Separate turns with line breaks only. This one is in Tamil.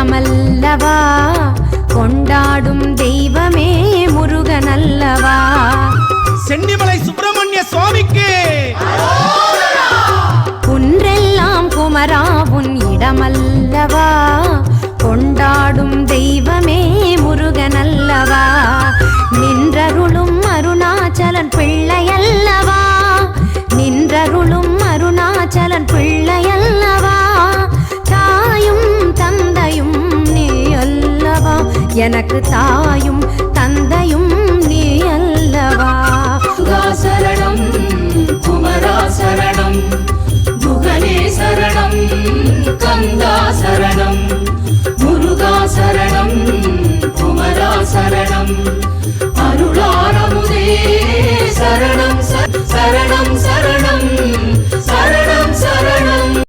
இடமல்லவா கொண்டாடும் தெய்வமே முருகனல்லவா?
சென்னிமலை சுப்பிரமணிய சுவாமிக்கு!
குன்றெல்லாம் குமரா உன் இடமல்லவா? கொண்டாடும் தெய்வமே எனக்கு தாயும் தந்தையும் நீ அல்லவா?
சரணம் குமரா சரணம் குகனே சரணம் கந்தா